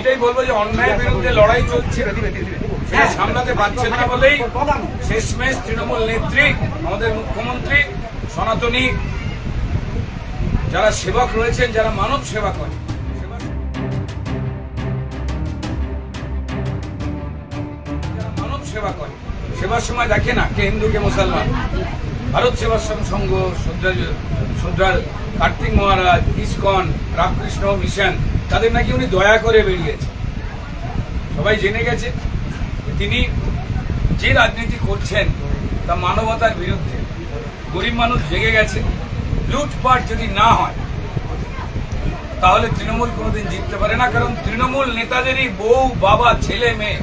এটাই বলব যে অন্যায়ের বিরুদ্ধে লড়াই চলছে। সেটা সামলাতে পারছেন না বলেই শেষমেশ তৃণমূল নেত্রী আমাদের মুখ্যমন্ত্রী সনাতনী যারা সেবক রয়েছেন যারা মানব সেবা করে মানব সেবা করে সেবার সময় দেখে না কে হিন্দু কে মুসলমান। ভারত সেবাশ্রম সংঘ শ্রদ্ধার কার্তিক মহারাজ, ইসকন, রামকৃষ্ণ মিশন, তাদের নাকি উনি দয়া করে বেরিয়েছে। সবাই জেনে গেছে তিনি যে রাজনীতি করছেন, তা মানবতার বিরুদ্ধে। গরিব মানুষ জেগে গেছে। লুটপাট যদি না হয়, তাহলে তৃণমূল কোনোদিন জিততে পারে না। কারণ তৃণমূল নেতাদেরই বউ, বাবা, ছেলে, মেয়ে।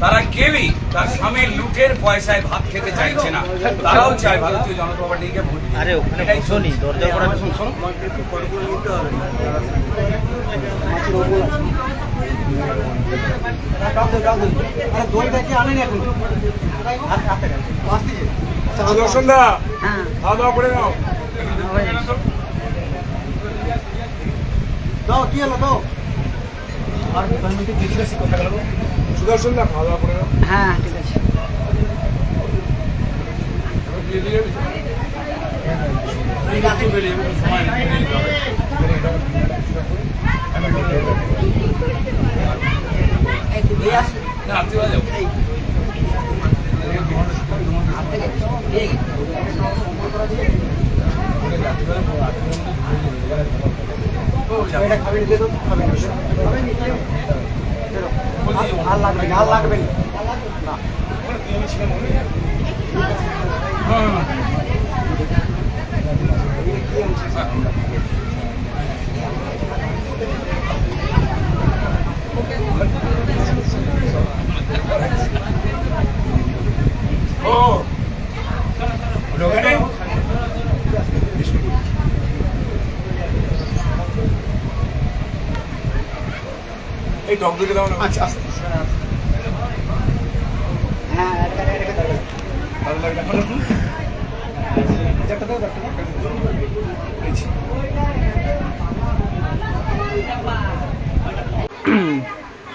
তারা কেউই তার স্বামীর লুটের পয়সায় ভাত খেতে চাইছে না। তারাও চায় ভারতীয় জনতা পার্টিকে ভোট আরে ওখানে এটাই দরজা করা খাওয়া দাওয়া করে নাও সুদর্শন দা খাওয়া দাওয়া করে নাও হ্যাঁ ঠিক আছে। দিয়ে যাবি তো? একটু বেরিয়ে যাবে, সময় আর লাগবে আর লাগবে না হুম, হুম। ও ওখানে এই টক দইটা দাও না। আচ্ছা আস্তে। হ্যাঁ এটা এটা এটা ভালো লাগবে একটা দাও একটা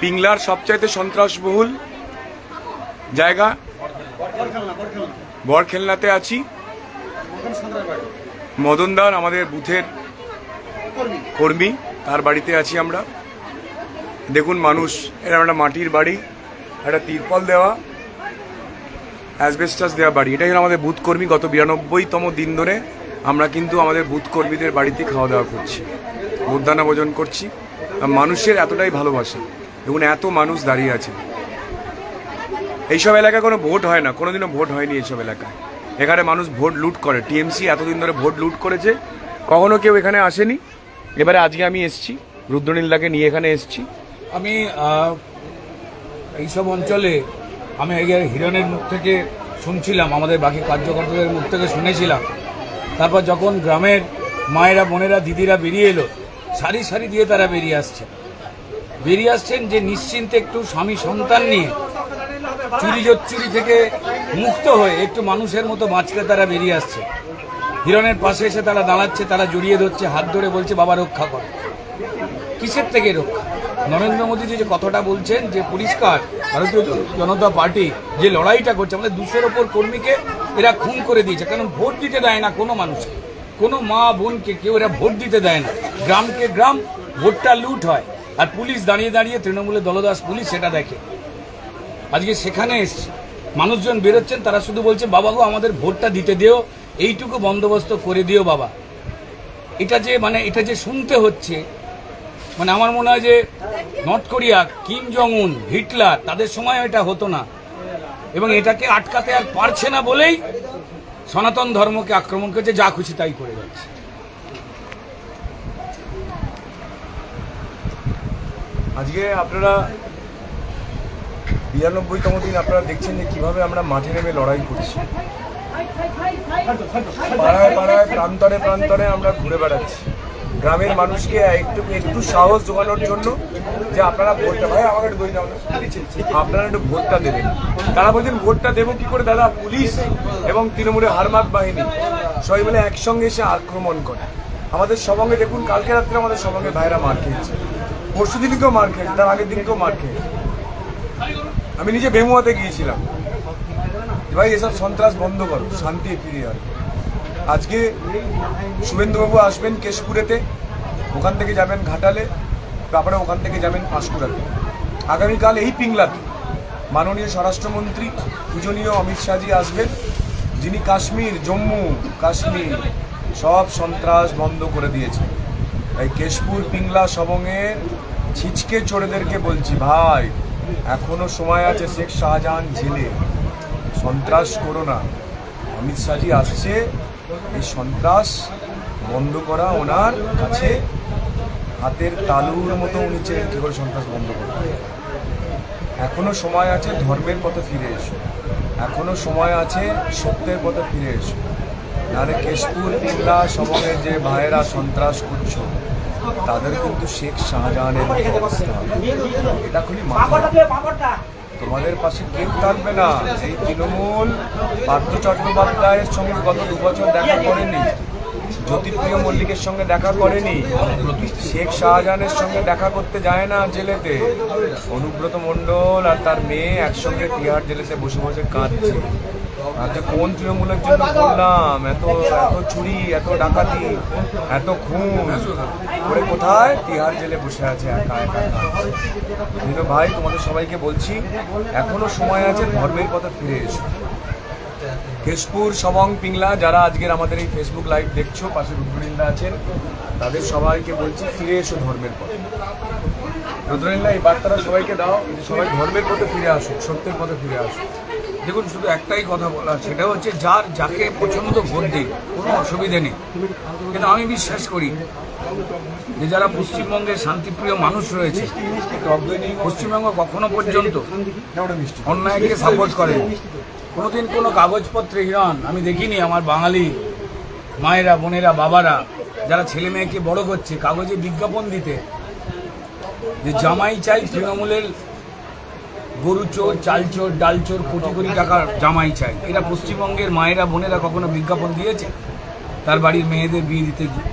পিংলার সবচাইতে সন্ত্রাসবহুল জায়গা? বরখেলনাতে আছি। মদনদার আমাদের বুথের কর্মী তার বাড়িতে আছি আমরা। দেখুন মানুষ এরকম একটা মাটির বাড়ি, একটা তিরপল দেওয়া অ্যাসবেস্টাস দেওয়া বাড়ি। এটাই হলো আমাদের বুথ কর্মী। গত বিরানব্বইতম দিন ধরে আমরা কিন্তু আমাদের বুথ কর্মীদের বাড়িতে খাওয়া দাওয়া করছি মধ্যাহ্ন ভোজন করছি। মানুষের এতটাই ভালোবাসা। দেখুন, এত মানুষ দাঁড়িয়ে আছে। এইসব এলাকায় কোনো ভোট হয় না। কোনোদিনও ভোট হয়নি এইসব এলাকায়। এখানে মানুষ ভোট লুট করে। টিএমসি এতদিন ধরে ভোট লুট করেছে। কখনো কেউ এখানে আসেনি। এবারে আজকে আমি এসছি। রুদ্রনীলদাকে নিয়ে এখানে এসছি। আমি এইসব অঞ্চলে আমি হিরণের মুখ থেকে শুনছিলাম, আমাদের বাকি কার্যকর্তাদের মুখ থেকে শুনেছিলাম। তারপর যখন গ্রামের মায়েরা, বোনেরা, দিদিরা বেরিয়ে এলো, সারি সারি দিয়ে তারা বেরিয়ে আসছে। বেরিয়ে আসছেন যে নিশ্চিন্তে একটু স্বামী সন্তান নিয়ে চুরি চুরি থেকে মুক্ত হয়ে একটু মানুষের মতো বাঁচতে তারা বেরিয়ে আসছে। হিরণের পাশে এসে তারা দাঁড়াচ্ছে, তারা জড়িয়ে ধরছে, হাত ধরে বলছে, বাবা, রক্ষা কর। কিসের থেকে রক্ষা? নরেন্দ্র মোদীজি যে কথাটা বলছেন যে পরিষ্কার, ভারতীয় জনতা পার্টি যে লড়াইটা করছে, আমাদের দুশোর ওপর কর্মীকে এরা খুন করে দিয়েছে। কারণ ভোট দিতে দেয় না কোনো মানুষকে। কোনো মা বোনকে কেউ এরা ভোট দিতে দেয় না। গ্রামকে গ্রাম ভোটটা লুট হয়। আর পুলিশ দাঁড়িয়ে দাঁড়িয়ে তৃণমূলের দলদাস পুলিশ সেটা দেখে। আজকে সেখানে এসছে। মানুষজন বেরোচ্ছেন, তারা শুধু বলছে, বাবা গো, আমাদের ভোটটা দিতে দিও, এইটুকু বন্দোবস্ত করে দিও বাবা। এটা যে মানে এটা যে শুনতে হচ্ছে মানে আমার মনে হয় যে নর্থ কোরিয়া, কিম জং উন হিটলার, তাদের সময় এটা হতো না। এবং এটাকে আটকাতে আর পারছে না বলেই সনাতন ধর্মকে আক্রমণ করছে, যা খুশি তাই করে যাচ্ছে। আজকে আপনারা বিরানব্বইতম দিন আপনারা দেখছেন যে কীভাবে আমরা মাঠে নেমে লড়াই করছি। পাড়ায় পাড়ায়, প্রান্তরে প্রান্তরে আমরা ঘুরে বেড়াচ্ছি। গ্রামের মানুষকে একটু একটু সাহস জোগানোর জন্য যে আপনারা ভোটটা, ভাই, আমাকে একটু দাও। আপনারা একটু ভোটটা দেবেন। তারা বলছেন, ভোটটা দেবো কি করে? দাদা, পুলিশ এবং তৃণমূলের হারমাত বাহিনী। সবাই মিলে একসঙ্গে এসে আক্রমণ করে। আমাদের সবঙ্গে দেখুন, কালকে রাত্রে আমাদের সবঙ্গে ভাইরা মার খেয়েছে। পরশু দিনকেও মার খেয়েছে, তার আগের দিনকেও মার খেয়েছে। আমি নিজে বেমুয়াতে গিয়েছিলাম। ভাই, এসব সন্ত্রাস বন্ধ করো, শান্তি ফিরিয়ে আনো। আজকে শুভেন্দুবাবু আসবেন কেশপুরেতে, ওখান থেকে যাবেন ঘাটালে, তারপরে ওখান থেকে যাবেন পাঁশকুড়াতে। আগামীকাল এই পিংলাতে মাননীয় স্বরাষ্ট্রমন্ত্রী পূজনীয় অমিত শাহজি আসবেন, যিনি কাশ্মীর, জম্মু, কাশ্মীর সব সন্ত্রাস বন্ধ করে দিয়েছে এই কেশপুর পিংলা সবংয়ের ছিচকে চোরেদেরকে বলছি, ভাই, এখনও সময় আছে শেখ শাহজাহান জেলে। সন্ত্রাস করো না। অমিত শাহজি আসছে এই সন্ত্রাস বন্ধ করা ওনার কাছে হাতের তালুর মতো উনি চেয়ে কী করে সন্ত্রাস বন্ধ করবে এখনও সময় আছে ধর্মের পথে ফিরে এসো। এখনও সময় আছে সত্যের পথে ফিরে এসো। নাহলে কেশপুর পিল্লা সবনের যে ভাইয়েরা সন্ত্রাস করছ, তাদের কিন্তু শেখ শাহজাহানের এটা খুবই মাথা তোমাদের পাশে কেউ থাকবে না। এই তৃণমূল পার্থ চট্টোপাধ্যায়ের সঙ্গে গত দু বছর দেখা করেনি, জ্যোতিপ্রিয় মল্লিকের সঙ্গে দেখা করেনি, শেখ শাহজাহানের সঙ্গে দেখা করতে যায় না জেলেতে। অনুব্রত মণ্ডল আর তার মেয়ে একসঙ্গে তিহার জেলেতে বসে বসে কাঁদছে। আচ্ছা কোন তৃণমূলের জন্য করলাম? এত এত চুরি, এত ডাকাতি, এত খুন? করে কোথায়? তিহার জেলে বসে আছে একা একা কাঁদছে। ভাই, তোমাদের সবাইকে বলছি, এখনও সময় আছে ধর্মের পথে ফিরে এসো। কেশপুর, সবং, পিংলা, যারা আজকের আমাদের এই ফেসবুক লাইভ দেখছ, পাশে রুদ্রিন্দা আছেন, তাদের সবাইকে বলছি, ফিরে এসো ধর্মের পথে। রুদ্রিন্দা এই বার্তাটা সবাইকে দাও সবাই ধর্মের পথে ফিরে আসুক, সত্যের পথে ফিরে আসো দেখুন, শুধু একটাই কথা বলা সেটা হচ্ছে যার যাকে পছন্দ ভোট দিন কোনো অসুবিধে নেই। কিন্তু আমি বিশ্বাস করি, যে যারা পশ্চিমবঙ্গের শান্তিপ্রিয় মানুষ রয়েছে, পশ্চিমবঙ্গ কখনো পর্যন্ত অন্যায়কে সাপোর্ট করে কোনোদিন কোনো কাগজপত্রে হিরণ, আমি দেখিনি আমার বাঙালি মায়েরা, বোনেরা, বাবারা, যারা ছেলে মেয়েকে বড় করছে, কাগজে বিজ্ঞাপন দিতে, যে জামাই চাই তৃণমূলের গরু চোর, চাল চোর, ডাল চোর, কোটি কোটি টাকার জামাই চাই। এরা পশ্চিমবঙ্গের মায়েরা, বোনেরা কখনো বিজ্ঞাপন দিয়েছে? তার বাড়ির মেয়েদের বিয়ে দিতে গিয়ে।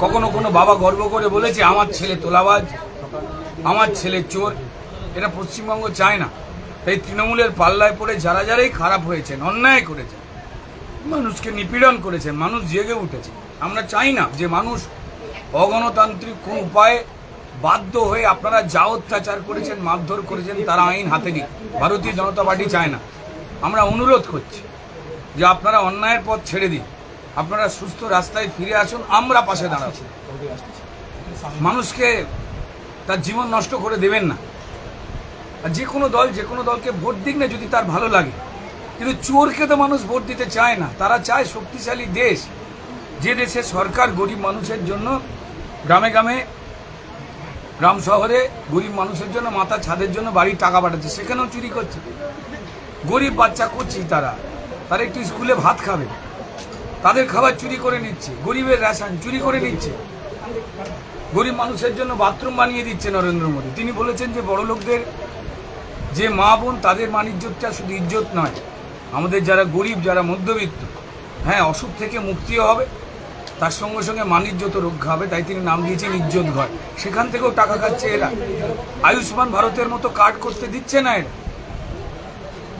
কখনো কোনো বাবা গর্ব করে বলেছে, আমার ছেলে তোলাবাজ, আমার ছেলে চোর। এটা পশ্চিমবঙ্গ চায় না। তাই তৃণমূলের পাল্লায় পড়ে যারা যারাই খারাপ হয়েছেন, অন্যায় করেছেন। মানুষকে নিপীড়ন করেছেন, মানুষ জেগে উঠেছে। আমরা চাই না যে মানুষ অগণতান্ত্রিক কোন উপায়ে বাধ্য হয়ে আপনারা যা অত্যাচার করেছেন, মারধর করেছেন, তারা আইন হাতে নিক। ভারতীয় জনতা পার্টি চায় না। আমরা অনুরোধ করছি যে আপনারা অন্যায়ের পথ ছেড়ে দিন। আপনারা সুস্থ রাস্তায় ফিরে আসুন, আমরা পাশে দাঁড়াবো। মানুষকে তার জীবন নষ্ট করে দেবেন না। আর যে কোনো দল, যে কোনো দলকে ভোট দিক না যদি তার ভালো লাগে। কিন্তু চোরকে তো মানুষ ভোট দিতে চায় না। তারা চায় শক্তিশালী দেশ। যে দেশে সরকার গরিব মানুষের জন্য গ্রামে গ্রামে গ্রাম শহরে গরিব মানুষের জন্য মাথা ছাদের জন্য বাড়ির টাকা পাঠাচ্ছে, সেখানেও চুরি করছে। গরিব বাচ্চা করছি তারা। তারা একটু স্কুলে ভাত খাবে। তাদের খাবার চুরি করে নিচ্ছে, গরিবের রেশন চুরি করে নিচ্ছে। গরিব মানুষের জন্য বাথরুম বানিয়ে দিচ্ছে নরেন্দ্র মোদী। তিনি বলেছেন যে, বড় লোকদের যে মা বোন, তাদের মান ইজ্জতটা শুধু ইজ্জত নয়। আমাদের যারা গরিব, যারা মধ্যবিত্ত হ্যাঁ অসুখ থেকে মুক্তিও হবে। তার সঙ্গে সঙ্গে মান যত রক্ষা হবে, তাই তিনি নাম দিয়েছেন ইজ্জত ঘর। সেখান থেকেও টাকা খাচ্ছে এরা। আয়ুষ্মান ভারতের মতো কার্ড করতে দিচ্ছে না এরা।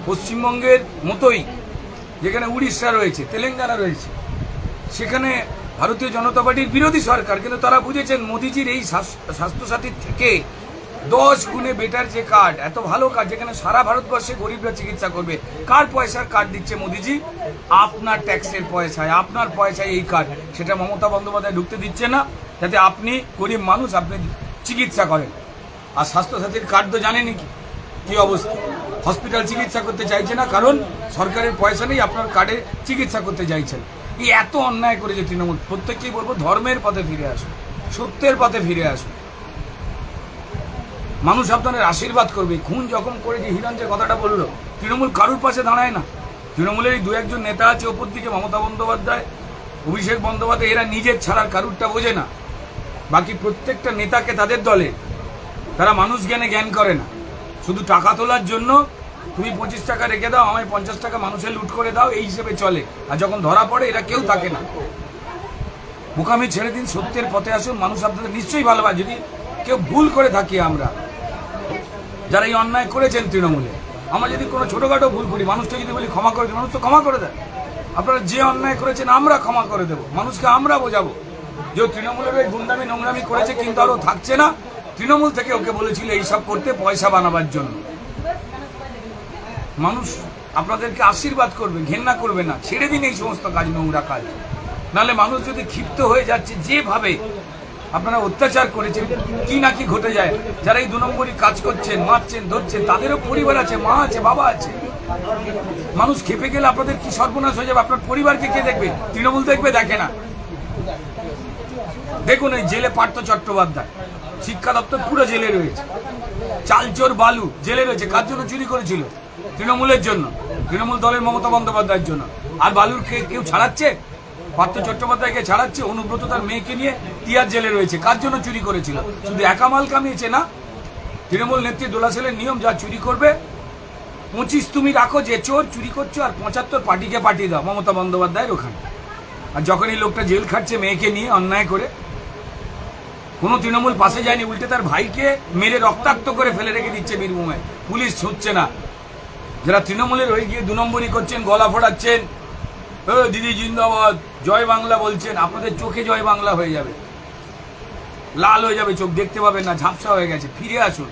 পশ্চিমবঙ্গের মতোই, যেখানে উড়িষ্যা রয়েছে, তেলেঙ্গানা রয়েছে। সেখানে ভারতীয় জনতা পার্টির বিরোধী সরকার, কিন্তু তারা বুঝেছেন মোদিজির এই স্বাস্থ্যসাথীর থেকে দশ গুণে বেটার যে কার্ড এত ভালো কার্ড যেখানে সারা ভারতবর্ষে গরিবরা চিকিৎসা করবে। কার পয়সার কার্ড দিচ্ছে মোদিজি? আপনার ট্যাক্সের পয়সায়, আপনার পয়সায় এই কার্ড সেটা মমতা বন্দ্যোপাধ্যায় ঢুকতে দিচ্ছে না, যাতে আপনি গরিব মানুষ, আপনি চিকিৎসা করেন। আর স্বাস্থ্যসাথীর কার্ড তো জানেনই কি কি অবস্থা? হসপিটাল চিকিৎসা করতে চাইছে না, কারণ সরকারের পয়সা নেই, আপনার কার্ডে চিকিৎসা করতে চাইছেন। এই এত অন্যায় করেছে তৃণমূল। প্রত্যেককেই বলব, ধর্মের পথে ফিরে আসুন। সত্যের পথে ফিরে আসুন। মানুষ আপনাদের আশীর্বাদ করবে। খুন যখন করে যে হিরণ যে কথাটা বলল, তৃণমূল কারুর পাশে দাঁড়ায় না। তৃণমূলের দু একজন নেতা আছে ওপর দিকে মমতা বন্দ্যোপাধ্যায়, অভিষেক বন্দ্যোপাধ্যায়, এরা নিজের ছাড়ার কারুরটা বোঝে না। বাকি প্রত্যেকটা নেতাকে তাদের দলে। তারা মানুষ জ্ঞানে জ্ঞান করে না। শুধু টাকা তোলার জন্য তুমি পঁচিশ টাকা রেখে দাও, আমায় পঞ্চাশ টাকা মানুষের লুট করে দাও, এই হিসেবে চলে। আর যখন ধরা পড়ে, এরা কেউ থাকে না। বোকামি ছেড়ে দিন, সত্যের পথে আসুন, মানুষ আপনাদের নিশ্চয়ই ভালোবাসে। যদি কেউ ভুল করে থাকি আমরা যারা এই অন্যায় করেছেন তৃণমূলে, আমরা যদি কোনো ছোটোখাটো ভুল করি, মানুষকে যদি বলি ক্ষমা করে দিই মানুষ তো ক্ষমা করে দেয়। আপনারা যে অন্যায় করেছেন, আমরা ক্ষমা করে দেবো, মানুষকে আমরা বোঝাবো। যে তৃণমূলের ওই গুন্ডামি, নোংরামি করেছে, কিন্তু আরও থাকছে না, তৃণমূল থেকে ওকে বলেছিল এইসব করতে পয়সা বানাবার জন্য। মানুষ আপনাদেরকে আশীর্বাদ করবে, ঘেন্না করবে না, ছেড়ে দিন এই সমস্ত কাজ, নোংরা কাজ। নাহলে মানুষ যদি ক্ষিপ্ত হয়ে যাচ্ছে, যেভাবে আপনারা অত্যাচার করেছেন, কি না কি ঘটে যায়। যারা এই দু নম্বরই কাজ করছেন, মারছেন, ধরছেন, তাদেরও পরিবার আছে, মা আছে, বাবা আছে। মানুষ খেপে গেলে আপনাদের কি সর্বনাশ হয়ে যাবে? আপনার পরিবারকে কে দেখবে? তৃণমূল দেখবে, দেখে না। দেখুন এই জেলে পার্থ চট্টোপাধ্যায়। শিক্ষা দপ্তর পুরো জেলে রয়েছে। চালচোর বালু জেলে রয়েছে। কার জন্য চুরি করেছিল? তৃণমূলের জন্য। তৃণমূল দলের মমতা বন্দ্যোপাধ্যায়ের জন্য। আর বালুর কেউ ছাড়াচ্ছে? পার্থ চট্টোপাধ্যায়কে ছাড়াচ্ছে, অনুব্রত তার মেয়েকে নিয়ে টিয়ার জেলে রয়েছে। কার জন্য চুরি করেছিল? শুধু একা মাল কামিয়েছে না? তৃণমূল নেত্রী দোলাশালের নিয়ম, যা চুরি করবে, পঁচিশ তুমি রাখো, যে চোর চুরি করছ, আর পঁচাত্তর পার্টিকে পাঠিয়ে দাও। মমতা বন্দ্যোপাধ্যায়ের ওখানে। আর যখন এই লোকটা জেল খাটছে, মেয়েকে নিয়ে অন্যায় করে, কোনো তৃণমূল পাশে যায়নি, উল্টে তার ভাইকে মেরে রক্তাক্ত করে ফেলে রেখে দিচ্ছে বীরভূমে। পুলিশ ছুটছে না। যারা তৃণমূলের হয়ে গিয়ে দু নম্বরই করছেন, গলা ফোটাচ্ছেন দিদি জিন্দাবাদ। জয় বাংলা বলছেন, আপনাদের চোখে জয় বাংলা হয়ে যাবে। লাল হয়ে যাবে চোখ, দেখতে পাবেন না, ঝাপসা হয়ে গেছে। ফিরে আসুন।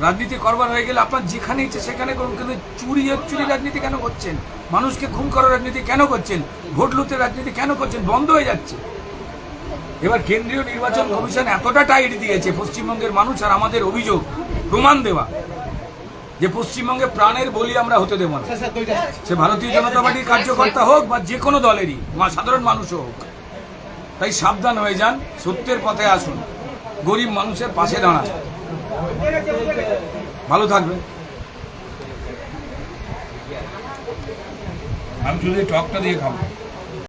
রাজনীতি করবার হয়ে গেলে আপনার যেখানে ইচ্ছে সেখানে করুন, কিন্তু চুরি চুরি রাজনীতি কেন করছেন? মানুষকে খুন করার রাজনীতি কেন করছেন? ভোট লুটের রাজনীতি কেন করছেন? বন্ধ হয়ে যাচ্ছে। এবার কেন্দ্রীয় নির্বাচন কমিশন এতটা টাইট দিয়েছে পশ্চিমবঙ্গের মানুষ আর আমাদের অভিযোগ, প্রমাণ দেওয়া। যে পশ্চিমবঙ্গে প্রাণের বলি আমরা হতে দেব না। সে ভারতীয় জনতা পার্টির কার্যকর্তা হোক বা যে কোনো দলেরই বা সাধারণ মানুষও হোক। তাই সাবধান হয়ে যান সত্যের পথে আসুন। গরিব মানুষের পাশে দাঁড়ান। ভালো থাকবেন। আমি শুধু এই টকটা দিয়ে খাব।